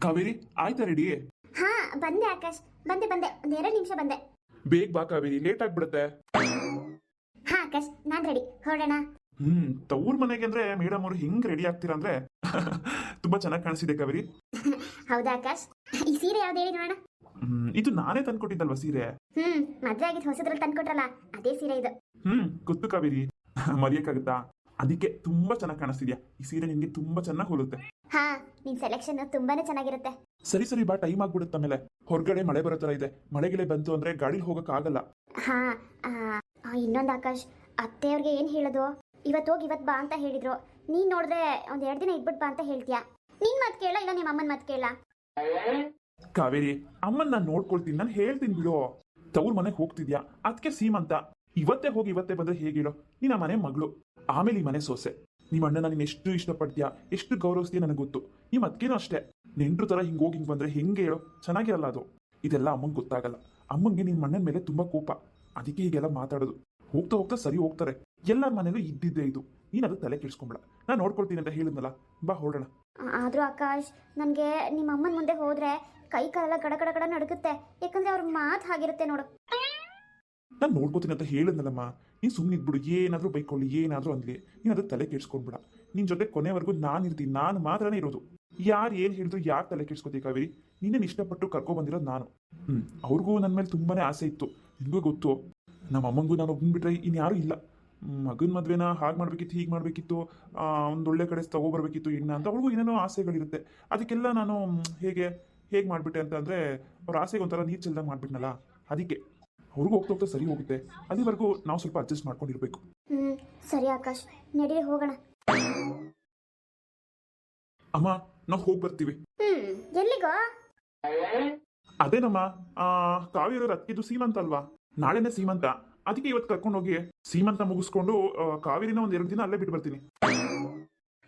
ಕಾವೇರಿ ಆಯ್ತಾ ರೆಡಿ ಹಾ ಬಂದೆ ಆಕಾಶ್. ಬಂದೆ ಬಂದೆ. ಒಂದ್ ಎರಡು ನಿಮಿಷ ಬಂದೆ. ಬೇಗ ಬಾ ಕಾವೇರಿ ಲೇಟ್ ಆಗ್ಬಿಡುತ್ತೆ. ಹಾ ಆಕಾಶ್ ನಾನ್ ರೆಡಿ ಹೊರಡೋಣ ಹ್ಮ್ ತವ್ರ ಮನೆಗೆ ಅಂದ್ರೆ ಮೇಡಮ್ ಅವರು ಹಿಂಗ್ ರೆಡಿ ಆಗ್ತೀರಾ ಅಂದ್ರೆ ತುಂಬಾ ಚೆನ್ನಾಗಿ ಕಾಣಿಸಿದೆ ಕಾವೇರಿ. ಹೌದಾ ಆಕಾಶ್? ಈ ಸೀರೆ ಯಾವ್ದು ಹೇಳಿ ನೋಡೋಣ. ಹ್ಮ್ ಇದು ನಾನೇ ತಂದ್ಕೊಟ್ಟಿದ್ದಲ್ವಾ ಸೀರೆ? ಹ್ಮ್ ಮದ್ವೆ ಆಗಿದ್ ಹೊಸದ್ರಲ್ಲಿ ತಂದ್ಕೊಟ್ರಲ್ಲ ಅದೇ ಸೀರೆ ಇದು. ಹ್ಮ್ ಗೊತ್ತು ಕಾವೇರಿ. ಮರೆಯಕ್ಕಾಗುತ್ತಾ? ಅದಕ್ಕೆ ತುಂಬಾ ಚೆನ್ನಾಗಿ ಕಾಣಿಸ್ತಿದ್ಯಾ? ಈ ಸೀರೆ ನಿನ್ಗೆ ತುಂಬಾ ಚೆನ್ನಾಗಿ ಹೋಲುತ್ತೆ. ಹಾ ನಿನ್ ಸೆಲೆಕ್ಷನ್ ತುಂಬಾನೇ ಚೆನ್ನಾಗಿರುತ್ತೆ. ಸರಿ ಸರಿ ಬಾ ಟೈಮ್ ಆಗ್ಬಿಡುತ್ತೆ ಮೇಲೆ ಹೊರಗಡೆ ಮಳೆ ಬರೋ ತರ ಇದೆ. ಮಳೆಗಿಳೆ ಬಂತು ಅಂದ್ರೆ ಗಾಡಿಲಿ ಹೋಗಕ್ ಆಗಲ್ಲ. ಹಾ ಇನ್ನೊಂದ್ ಆಕಾಶ್ ಅತ್ತೆಯವ್ರಿಗೆ ಏನ್ ಹೇಳೋದು? ಇವತ್ತು ಹೋಗಿ ಇವತ್ ಬಾ ಅಂತ ಹೇಳಿದ್ರು. ನೀನ್ ನೋಡಿದ್ರೆ ಒಂದ್ ಎರಡ್ ದಿನ ಇದ್ಬಿಟ್ ಬಾ ಅಂತ ಹೇಳ್ತೀಯಾ? ನಿನ್ ಮಾತ್ ಕೇಳ ಇಲ್ಲ ನಿಮ್ಮ ಅಮ್ಮನ್ ಮಾತ್ ಕೇಳ? ಕಾವೇರಿ ಅಮ್ಮನ್ ನಾನು ನೋಡ್ಕೊಳ್ತೀನಿ ನಾನು ಹೇಳ್ತೀನಿ ಬಿಡು. ತವ್ರ ಮನೆಗೆ ಹೋಗ್ತಿದ್ಯಾ? ಅದಕ್ಕೆ ಸೀಮಂತ ಇವತ್ತೇ ಹೋಗಿ ಇವತ್ತೇ ಬಂದ್ರೆ ಹೇಗಿರೋ ನಿನ್ನ ಆ ಮನೆ ಮಗಳು. ಆಮೇಲೆ ಈ ಮನೆ ಸೊಸೆ. ನಿಮ್ಮ ಅಣ್ಣನ ನೀನು ಎಷ್ಟು ಇಷ್ಟಪಡ್ತೀಯಾ? ಎಷ್ಟು ಗೌರವಿಸ್ತೀಯ ನನಗೆ ಗೊತ್ತು ನಿಮ್ಮ ಅದಕ್ಕೇನು ಅಷ್ಟೇ. ನೆಂಟ್ರು ತರ ಹಿಂಗೆ ಹೋಗಿ ಹಿಂಗೆ ಬಂದ್ರೆ ಹೆಂಗೆ ಹೇಳೋ? ಚೆನ್ನಾಗಿರಲ್ಲ ಅದು. ಇದೆಲ್ಲ ಅಮ್ಮಂಗೆ ಗೊತ್ತಾಗಲ್ಲ. ಅಮ್ಮಂಗೆ ನಿಮ್ಮ ಅಣ್ಣನ ಮೇಲೆ ತುಂಬಾ ಕೋಪ. ಅದಕ್ಕೆ ಹೀಗೆಲ್ಲ ಮಾತಾಡೋದು. ಹೋಗ್ತಾ ಹೋಗ್ತಾ ಸರಿ ಹೋಗ್ತಾರೆ. ಎಲ್ಲರ ಮನೇಲೂ ಇದ್ದಿದ್ದೇ ಇದು. ನೀನ್ ಅದು ತಲೆ ಕೆಡಿಸ್ಕೊಂಬಿಡ. ನಾನು ನೋಡ್ಕೊಳ್ತೀನಿ ಅಂತ ಹೇಳಿದ್ನಲ್ಲ. ಬಾ ಹೊರಡೋಣ. ಆದ್ರೂ ಆಕಾಶ್ ನನಗೆ ನಿಮ್ಮ ಅಮ್ಮನ ಮುಂದೆ ಹೋದ್ರೆ ಕೈ ಕಾಲೆಲ್ಲ ಗಡ ಗಡ ಗಡ ನಡುಗುತ್ತೆ. ಯಾಕಂದ್ರೆ ಅವ್ರ ಮಾತು ಹಾಗಿರುತ್ತೆ ನೋಡು. ನಾನು ನೋಡ್ಕೋತೀನಿ ಅಂತ ಹೇಳಿದ್ನಲ್ಲಮ್ಮ. ನೀನು ಸುಮ್ಮನೆ ಇದ್ಬಿಡು, ಏನಾದರೂ ಬೈಕೊಳ್ಳಿ, ಏನಾದರೂ ಅನ್ಲಿ ನೀನು ಅದು ತಲೆ ಕೆಡ್ಸ್ಕೊಂಡ್ಬಿಡ ನಿನ್ನ ಜೊತೆ ಕೊನೆವರೆಗೂ ನಾನು ಇರ್ತೀನಿ, ನಾನು ಮಾತ್ರನೇ ಇರೋದು. ಯಾರು ಏನು ಹೇಳಿದ್ರು ಯಾರು ತಲೆ ಕೆಡ್ಸ್ಕೊತೀವಿ ಕಾವೇರಿ? ನಿನ್ನನ್ನು ಇಷ್ಟಪಟ್ಟು ಕರ್ಕೊಬಂದಿರೋದು ನಾನು. ಹ್ಞೂ ಅವ್ರಿಗೂ ನನ್ನ ಮೇಲೆ ತುಂಬಾ ಆಸೆ ಇತ್ತು. ನಿಮಗೂ ಗೊತ್ತು. ನಮ್ಮ ಅಮ್ಮಂಗೂ ನಾನು ಒಬ್ಬನ್ಬಿಟ್ರೆ ಇನ್ಯಾರೂ ಇಲ್ಲ. ಮಗನ ಮದುವೆನ ಹಾಗೆ ಮಾಡಬೇಕಿತ್ತು, ಹೀಗೆ ಮಾಡಬೇಕಿತ್ತು ಒಂದು ಒಳ್ಳೆ ಕಡೆ ತಗೋಬರ್ಬೇಕಿತ್ತು ಇನ್ನ ಅಂತ ಅವ್ರಿಗೂ ಏನೇನೋ ಆಸೆಗಳಿರುತ್ತೆ. ಅದಕ್ಕೆಲ್ಲ ನಾನು ಹೇಗೆ ಹೇಗೆ ಮಾಡಿಬಿಟ್ಟೆ ಅಂತಂದರೆ, ಅವ್ರ ಆಸೆಗೆ ಒಂಥರ ನೀರು ಚೆಲ್ದಂಗೆ ಮಾಡಿಬಿಟ್ನಲ್ಲ, ಅದಕ್ಕೆ. ಅವ್ರಿಗೂ ಹೋಗ್ತಾ ಹೋಗ್ತಾ ಸರಿ ಹೋಗುತ್ತೆ. ಅಲ್ಲಿವರೆಗೂ ನಾವು ಸ್ವಲ್ಪ ಅಡ್ಜಸ್ಟ್ ಮಾಡ್ಕೊಂಡಿರ್ಬೇಕು. ಹ್ಮ್ ಸರಿ ಆಕಾಶ್ ನಡಿ ಹೋಗೋಣ. ಅಮ್ಮ ನಾವು ಹೋಗಿ ಬರ್ತೀವಿ. ಹ್ಮ್ ಎಲ್ಲಿಗೋ? ಅದೇನಮ್ಮ ಆ, ಕಾವೇರಿ ಅತ್ತಿದ್ದು ಸೀಮಂತ ಅಲ್ವಾ? ನಾಳೆನೇ ಸೀಮಂತ. ಅದಕ್ಕೆ ಇವತ್ತು ಕರ್ಕೊಂಡು ಹೋಗಿ ಸೀಮಂತ ಮುಗಿಸ್ಕೊಂಡು ಆ, ಕಾವೇರಿನ ಒಂದ್ ಎರಡು ದಿನ ಅಲ್ಲೇ ಬಿಟ್ಟು ಬರ್ತೀನಿ.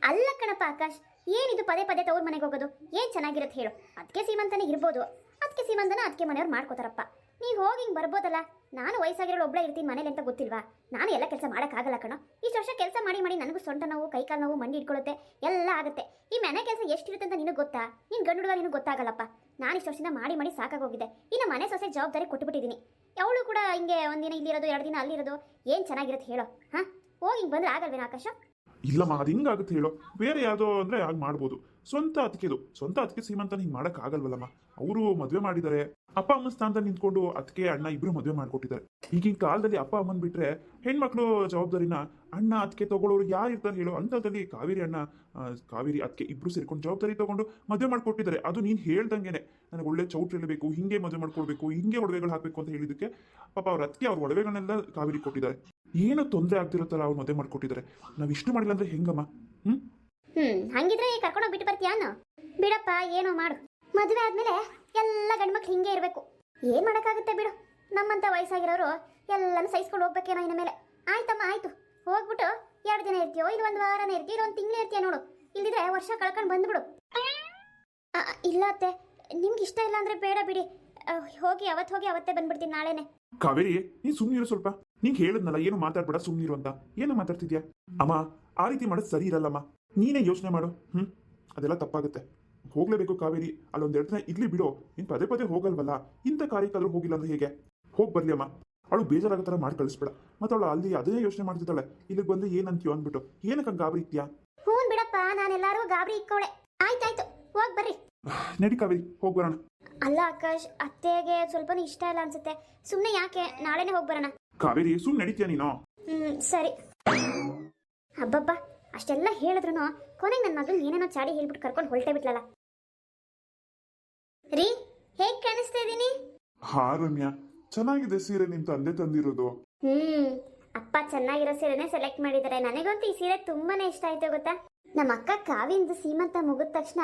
ಅಲ್ಲ ಕಣಪ್ಪ ಆಕಾಶ್ ಏನಿದು ಪದೇ ಪದೇ ತವ್ರ ಮನೆಗೆ ಹೋಗೋದು? ಏನ್ ಚೆನ್ನಾಗಿರುತ್ತೆ ಹೇಳು. ಅದಕ್ಕೆ ಸೀಮಂತನೇ ಇರ್ಬೋದು. ಅದಕ್ಕೆ ಸೀಮಂತನ ಅದಕ್ಕೆ ಮನೆಯವ್ರು ಮಾಡ್ಕೋತಾರಪ್ಪ. ನೀವು ಹೋಗಿ ಹಿಂಗೆ ಬರ್ಬೋದಲ್ಲ? ನಾನು ವಯಸ್ಸಾಗಿರೋ ಒಬ್ಳೆ ಇರ್ತೀನಿ ಮನೇಲಿ ಅಂತ ಗೊತ್ತಿಲ್ವಾ? ನಾನು ಎಲ್ಲ ಕೆಲಸ ಮಾಡೋಕ್ಕಾಗಲ್ಲ ಕಣೋ. ಇಷ್ಟು ವರ್ಷ ಕೆಲಸ ಮಾಡಿ ಮಾಡಿ ನನಗೂ ಸೊಂಟ ನೋವು, ಕೈಕಾಲು ನೋವು ಮಂಡಿ ಇಟ್ಕೊಳ್ಳುತ್ತೆ ಎಲ್ಲ ಆಗುತ್ತೆ. ಈ ಮನೆ ಕೆಲಸ ಎಷ್ಟಿರುತ್ತೆ ಅಂತ ನಿನಗೆ ಗೊತ್ತಾ? ನಿನ್ ಗಂಡು ಹುಡುಗ ನಿನಗೆ ಗೊತ್ತಾಗಲ್ಲಪ್ಪ. ನಾನು ಇಷ್ಟು ವರ್ಷದಿಂದ ಮಾಡಿ ಮಾಡಿ ಸಾಕಾಗೋಗಿದೆ. ಇನ್ನು ಮನೆ ಸೊಸೆ ಜವಾಬ್ದಾರಿ ಕೊಟ್ಬಿಟ್ಟಿದ್ದೀನಿ ಅವಳು ಕೂಡ ಹಿಂಗೆ ಒಂದಿನ ಇಲ್ಲಿರೋದು, ಎರಡು ದಿನ ಅಲ್ಲಿರೋದು, ಏನು ಚೆನ್ನಾಗಿರುತ್ತೆ ಹೇಳೋ, ಹಾಂ? ಹೋಗಿ ಹಿಂಗೆ ಬಂದ್ರೆ ಆಗಲ್ವೇನೋ ಆಕಾಶ? ಇಲ್ಲಮ್ಮ, ಅದು ಹಿಂಗಾಗುತ್ತೆ ಹೇಳೋ. ಬೇರೆ ಯಾವುದೋ ಅಂದರೆ ಹಾಗೆ ಮಾಡ್ಬೋದು. ಸ್ವಂತ ಅತಿಕೆದು ಸ್ವಂತ ಅತಿಕೆ ಸೀಮಂತ ಹಿಂಗೆ ಮಾಡಕ್ ಆಗಲ್ವಲ್ಲಮ್ಮ ಅವರು ಮದುವೆ ಮಾಡಿದ್ದಾರೆ ಅಪ್ಪ ಅಮ್ಮನ ಸ್ಥಾನದಲ್ಲಿ ನಿಂತ್ಕೊಂಡು ಅದಕ್ಕೆ ಅಣ್ಣ ಇಬ್ರು ಮದುವೆ ಮಾಡ್ಕೊಟ್ಟಿದ್ದಾರೆ. ಈಗಿನ ಕಾಲದಲ್ಲಿ ಅಪ್ಪ ಅಮ್ಮನ್ ಬಿಟ್ರೆ ಹೆಣ್ಮಕ್ಳು ಜವಾಬ್ದಾರಿನ ಅಣ್ಣ ಅದಕ್ಕೆ ತಗೊಳ್ಳೋರು ಯಾರು ಇರ್ತಾರೆ ಹೇಳೋ. ಅಂಥದ್ದಲ್ಲಿ ಕಾವೇರಿ ಅಣ್ಣ ಕಾವೇರಿ ಅದಕ್ಕೆ ಇಬ್ರು ಸೇರ್ಕೊಂಡು ಜವಾಬ್ದಾರಿ ತಗೊಂಡು ಮದುವೆ ಮಾಡ್ಕೊಟ್ಟಿದ್ದಾರೆ. ಅದು ನೀನು ಹೇಳ್ದಂಗೆನೆ. ನನಗೆ ಒಳ್ಳೆ ಚೌಟ್ರಿ ಇರಬೇಕು ಹಿಂಗೆ ಮದುವೆ ಮಾಡ್ಕೊಳ್ಬೇಕು ಹಿಂಗೆ ಒಡವೆಗಳು ಹಾಕಬೇಕು ಅಂತ ಹೇಳಿದಕ್ಕೆ ಪಾಪ ಅವ್ರ ಅದಕ್ಕೆ ಅವ್ರ ಒಡವೆಗಳನ್ನೆಲ್ಲ ಕಾವೇರಿ ಕೊಟ್ಟಿದ್ದಾರೆ. ಏನು ತೊಂದರೆ ಆಗ್ತಿರತ್ತಲ್ಲ ಅವ್ರು ಮದುವೆ ಮಾಡ್ಕೊಟ್ಟಿದ್ದಾರೆ? ನಾವು ಇಷ್ಟು ಮಾಡಿಲ್ಲ ಅಂದ್ರೆ ಹೆಂಗಮ್ಮ? ಹ್ಮ್? ಹ್ಮ್, ಹಂಗಿದ್ರೆ ಕರ್ಕೊಂಡೋಗಿ ಬಿಟ್ಟು ಬರ್ತೀಯಾನು ಬಿಡಪ್ಪ, ಏನೋ ಮಾಡು. ಮದುವೆ ಆದ್ಮೇಲೆ ಎಲ್ಲ ಗಂಡ್ಮಕ್ಳು ಹಿಂಗೆ ಇರಬೇಕು. ಏನ್ ಮಾಡಕ್ಕಾಗುತ್ತೆ ಬಿಡು. ನಮ್ಮಂತ ವಯಸ್ಸಾಗಿರೋರು ಎಲ್ಲಾನು ಸಹಿಸ್ಕೊಂಡು ಹೋಗ್ಬೇಕೇನೋ ಇನ್ನ ಮೇಲೆ. ಆಯ್ತಮ್ಮ, ಆಯ್ತು. ಹೋಗ್ಬಿಟ್ಟು ಎರಡು ದಿನ ಇರ್ತೀಯೋ? ಇದು ಒಂದು ವಾರನೇ ಇರ್ತೀಯ? ಒಂದು ತಿಂಗಳು ಇರ್ತೀಯ ನೋಡು. ಇಲ್ದಿದ್ರೆ ವರ್ಷ ಕಳ್ಕೊಂಡು ಬಂದ್ಬಿಡು. ಇಲ್ಲ ಅತ್ತೆ. ನಿಮ್ಗೆ ಇಷ್ಟ ಇಲ್ಲ ಅಂದ್ರೆ ಬೇಡ ಬಿಡಿ. ಹೋಗಿ ಅವತ್ತು ಹೋಗಿ ಅವತ್ತೇ ಬಂದ್ಬಿಡ್ತೀನಿ ನಾಳೆನೆ. ಕಾವೇರಿ, ನೀನ್ ಸುಮ್ನಿರು ಸ್ವಲ್ಪ. ನೀನ್ ಹೇಳಿದ್ನಲ್ಲ ಏನು ಮಾತಾಡ್ಬೇಡ ಸುಮ್ನಿರು ಅಂತ. ಏನು ಮಾತಾಡ್ತಿದ್ಯಾ? ಅಮ್ಮ, ಆ ರೀತಿ ಮಾಡೋದು ಸರಿ ಇರಲ್ಲಮ್ಮ. ನೀನೇ ಯೋಚನೆ ಮಾಡು. ಹ್ಞೂ ಅದೆಲ್ಲ ತಪ್ಪಾಗುತ್ತೆ. ಹೋಗ್ಲೇಬೇಕು ಕಾವೇರಿ. ಅಲ್ಲೊಂದೆರಡು ದಿನ ಇರ್ಲಿ ಬಿಡು. ನೀನ್ ಪದೇ ಪದೇ ಹೋಗಲ್ವಲ್ಲ? ಇಂಥ ಕಾರ್ಯಕ್ಕಾದ್ರೂ ಹೋಗಿಲ್ಲ ಅಂದ್ರೆ ಹೇಗೆ? ಹೋಗ್ ಬರ್ಲಿ ಅಮ್ಮ. ಅವಳು ಬೇಜಾರಾಗೋ ಥರ ಮಾಡಿ ಕಳಿಸ್ಬೇಡ. ಮತ್ತೆ ಅವಳು ಅಲ್ಲಿ ಅದೇ ಯೋಚನೆ ಮಾಡ್ತಿದ್ದಾಳೆ. ಇಲ್ಲಿಗೆ ಬಂದು ಏನಂತೀಯೋ ಅಂದ್ಬಿಟ್ಟು. ಏನಕ್ಕೆ ಗಾಬರಿ ಇತ್ಯಾ ಹ್ಞೂ ಬಿಡಪ್ಪ. ನಾನೆಲ್ಲಾರು ಗಾಬರಿ ಇಕ್ಕೋಳೆ. ಆಯ್ತಾಯ್ತು. ಹೋಗ್ ಬರ್ರಿ. ನಡಿ ಕಾವೇರಿ. ಹೋಗ್ ಬರೋಣ. ಅಲ್ಲ ಆಕಾಶ್ ಅತ್ತೆಗೆ ಸ್ವಲ್ಪ ಇಷ್ಟ ಇಲ್ಲ ಅನ್ಸುತ್ತೆ. ಸುಮ್ಮನೆ ಯಾಕೆ? ನಾಳೆನೆ ಹೋಗ್ ಬರೋಣ. ಕಾವೇರಿ ಸುಮ್ ನಡೀತೀಯ ನೀನು? ಹ್ಮ್ ಸರಿ. ಹಬ್ಬಬ್ಬ ಅಷ್ಟೆಲ್ಲ ಹೇಳಿದ್ರು ಕೊನೆಗೆ ನನ್ನ ಮಗನ್ ಏನೇನೋ ಚಾಡಿ ಹೇಳ್ಬಿಟ್ಟು ಕರ್ಕೊಂಡು ಹೊಲ್ಟೇ ಬಿಟ್ಲಲ್ಲ. ರೀ ಹೇಗ್ ಕಾಣಿಸ್ತಾ ಇದೀನಿ? ಹಾ ರಮ್ಯಾ. ಚೆನ್ನಾಗಿದೆ ಸೀರೆ ನಿಮ್ ತಂದೆ ತಂದಿರೋದು. ಹ್ಮ್ ಅಪ್ಪ ಚೆನ್ನಾಗಿರೋ ಸೀರೆನೆ ಸೆಲೆಕ್ಟ್ ಮಾಡಿದ್ದಾರೆ ನನಗಂತೂ ಈ ಸೀರೆ ತುಂಬಾನೇ ಇಷ್ಟ ಆಯ್ತು ಗೊತ್ತಾ? ನಮ್ಮ ಅಕ್ಕ ಕಾವಿಂದ ಸೀಮಂತ ಮುಗಿದ ತಕ್ಷಣ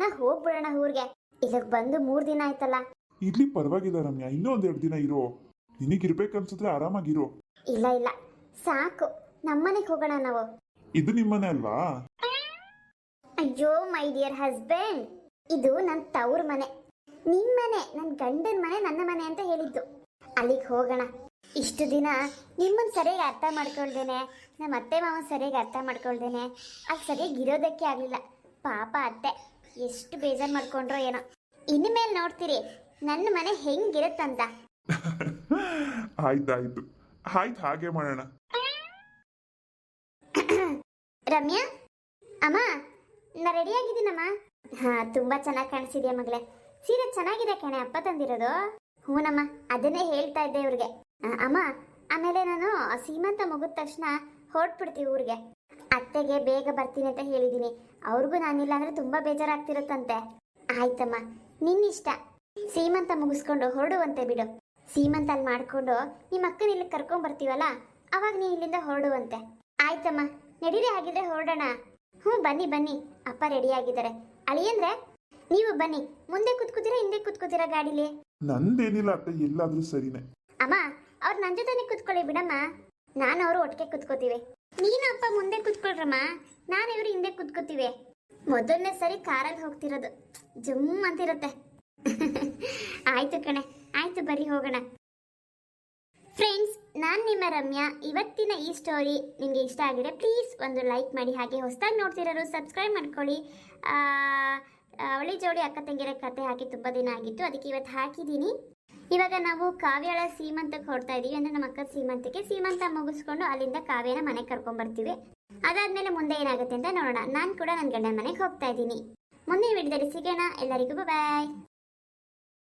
ನಾ ಹೋಗ್ಬಿಡೋಣ ಊರಿಗೆ. ಇಲ್ಲಿಗೆ ಬಂದು ಮೂರ್ ದಿನ ಆಯ್ತಲ್ಲ. ಇಲ್ಲಿ ಪರವಾಗಿಲ್ಲ ರಮ್ಯಾ. ಇನ್ನೂ ಒಂದೆರಡು ದಿನ ಇರೋ. ನಿನಗಿರ್ಬೇಕನ್ಸಿದ್ರೆ ಆರಾಮಾಗಿರೋ ಇಲ್ಲ ಇಲ್ಲ. ಸಾಕು. ನಮ್ಮನೆಗೆ ಹೋಗೋಣ ನಾವು. ಇದು ನಿಮ್ಮನೆ ಅಲ್ವಾ? ಅಯ್ಯೋ ಮೈ ಡಿಯರ್ ಹಸ್ಬೆಂಡ್ ಇದು ನನ್ನ ತವ್ರ ಮನೆ. ನಿನ್ ಮನೆ ನನ್ನ ಗಂಡನ ಮನೆ ನನ್ನ ಮನೆ ಅಂತ ಹೇಳಿದ್ದು. ಅಲ್ಲಿಗೆ ಹೋಗೋಣ. ಇಷ್ಟು ದಿನ ನಿಮ್ಮನ್ನ ಸರಿಯಾಗಿ ಅರ್ಥ ಮಾಡ್ಕೊಳ್ದೇನೆ ನಮ್ಮ ಅತ್ತೆ ಮಾವನ್ ಸರಿಯಾಗಿ ಅರ್ಥ ಮಾಡ್ಕೊಳ್ದೇನೆ ಅದು ಸರಿಯಾಗಿ ಇರೋದಕ್ಕೆ ಆಗಲಿಲ್ಲ. ಪಾಪ ಅತ್ತೆ ಎಷ್ಟು ಬೇಜಾರು ಮಾಡ್ಕೊಂಡ್ರೋ ಏನೋ. ಇನ್ಮೇಲೆ ಮೇಲೆ ನೋಡ್ತೀರಿ ನನ್ನ ಮನೆ ಹೆಂಗಿರುತ್ತಂತ. ಆಯ್ತಾಯ್ತು. ಆಯ್ತು ಹಾಗೆ ಮಾಡೋಣ. ರಮ್ಯಾ? ಅಮ್ಮ, ನಾ ರೆಡಿ ಆಗಿದ್ದೀನಮ್ಮ. ಹಾ, ತುಂಬಾ ಚೆನ್ನಾಗಿ ಕಾಣಿಸಿದ್ಯಾ ಮಗಳೇ. ಸೀರೆ ಚೆನ್ನಾಗಿದೆ ಕಣೆ, ಅಪ್ಪ ತಂದಿರೋದು. ಹೂನಮ್ಮ, ಅದನ್ನೇ ಹೇಳ್ತಾ ಇದ್ದೆ ಇವ್ರಿಗೆ. ಅಮ್ಮ, ಆಮೇಲೆ ನಾನು ಸೀಮಂತ ಮುಗಿದ ತಕ್ಷಣ ಹೊರಟ್ಬಿಡ್ತೀವಿ ಊರಿಗೆ. ಅತ್ತೆಗೆ ಬೇಗ ಬರ್ತೀನಿ ಅಂತ ಹೇಳಿದ್ದೀನಿ ಅವ್ರಿಗೂ ನಾನಿಲ್ಲ ಅಂದ್ರೆ ತುಂಬಾ ಬೇಜಾರಾಗ್ತಿರುತ್ತಂತೆ. ಆಯ್ತಮ್ಮ, ನಿನ್ನಿಷ್ಟ. ಸೀಮಂತ ಮುಗಿಸ್ಕೊಂಡು ಹೊರಡುವಂತೆ ಬಿಡು. ಸೀಮಂತ ಅಲ್ಲಿ ಮಾಡ್ಕೊಂಡು ನಿಮ್ಮ ಅಕ್ಕನ ಇಲ್ಲಿ ಕರ್ಕೊಂಡ್ ಬರ್ತೀವಲ್ಲ ಅವಾಗ ನೀ ಇಲ್ಲಿಂದ ಹೊರಡುವಂತೆ. ಆಯ್ತಮ್ಮ. ನಡೀರಿ ಹಾಗಿದ್ರೆ ಹೊರಡೋಣ. ಹ್ಞೂ ಬನ್ನಿ ಬನ್ನಿ. ಅಪ್ಪ ರೆಡಿ ಆಗಿದ್ದಾರೆ ಅಳಿಯಂದ್ರೆ ನೀವು ಬನ್ನಿ. ಮುಂದೆ ಕುತ್ಕೋತೀರಾ ಹಿಂದೆ ಕುತ್ಕೋತೀರಾ ಗಾಡಿಲಿ? ನಂದೇನಿಲ್ಲ ಅತ್ತೆ ಎಲ್ಲಾದ್ರೂ ಸರಿನೇ. ಅಮ್ಮ ಅವ್ರು ನನ್ನ ಜೊತೆನೆ ಕುತ್ಕೊಳ್ಳಿ ಬಿಡಮ್ಮ. ನಾನು ಅವರು ಒಟ್ಟಿಗೆ ಕುತ್ಕೋತೀವಿ. ನೀನು ಅಪ್ಪ ಮುಂದೆ ಕುತ್ಕೊಳ್ರಮ್ಮ. ನಾನು ಇವರು ಹಿಂದೆ ಕುತ್ಕೋತೀವಿ. ಮೊದಲನೇ ಸರಿ ಕಾರಲ್ಲಿ ಹೋಗ್ತಿರೋದು. ಜುಮ್ ಅಂತಿರುತ್ತೆ. ಆಯ್ತು ಕಣೆ. ಆಯ್ತು ಬರೀ ಹೋಗೋಣ. ಫ್ರೆಂಡ್ಸ್ ನಾನು ನಿಮ್ಮ ರಮ್ಯಾ. ಇವತ್ತಿನ ಈ ಸ್ಟೋರಿ ನಿಮಗೆ ಇಷ್ಟ ಆಗಿದೆ ಪ್ಲೀಸ್ ಒಂದು ಲೈಕ್ ಮಾಡಿ, ಹಾಗೆ ಹೊಸದಾಗಿ ನೋಡ್ತಿರೋರು ಸಬ್ಸ್ಕ್ರೈಬ್ ಮಾಡ್ಕೊಳ್ಳಿ. ಅವಳಿ ಜೋಡಿ ಅಕ್ಕ ತಂಗಿರ ಕತೆ ಹಾಕಿ ತುಂಬ ದಿನ ಆಗಿತ್ತು, ಅದಕ್ಕೆ ಇವತ್ತು ಹಾಕಿದ್ದೀನಿ. ಇವಾಗ ನಾವು ಕಾವ್ಯಳ ಸೀಮಂತಕ್ಕೆ ಹೊಡ್ತಾ ಇದ್ದೀವಿ ಅಂದರೆ ನಮ್ಮ ಅಕ್ಕ ಸೀಮಂತಕ್ಕೆ. ಸೀಮಂತ ಮುಗಿಸ್ಕೊಂಡು ಅಲ್ಲಿಂದ ಕಾವ್ಯನ ಮನೆಗೆ ಕರ್ಕೊಂಡ್ಬರ್ತೀವಿ ಅದಾದ್ಮೇಲೆ ಮುಂದೆ ಏನಾಗುತ್ತೆ ಅಂತ ನೋಡೋಣ. ನಾನು ಕೂಡ ನನ್ನ ಗಂಡನ ಮನೆಗೆ ಹೋಗ್ತಾ ಇದ್ದೀನಿ. ಮುಂದಿನ ವಿಡಿಯೋದಲ್ಲಿ ಸಿಗೋಣ. ಎಲ್ಲರಿಗೂ ಬಾಯ್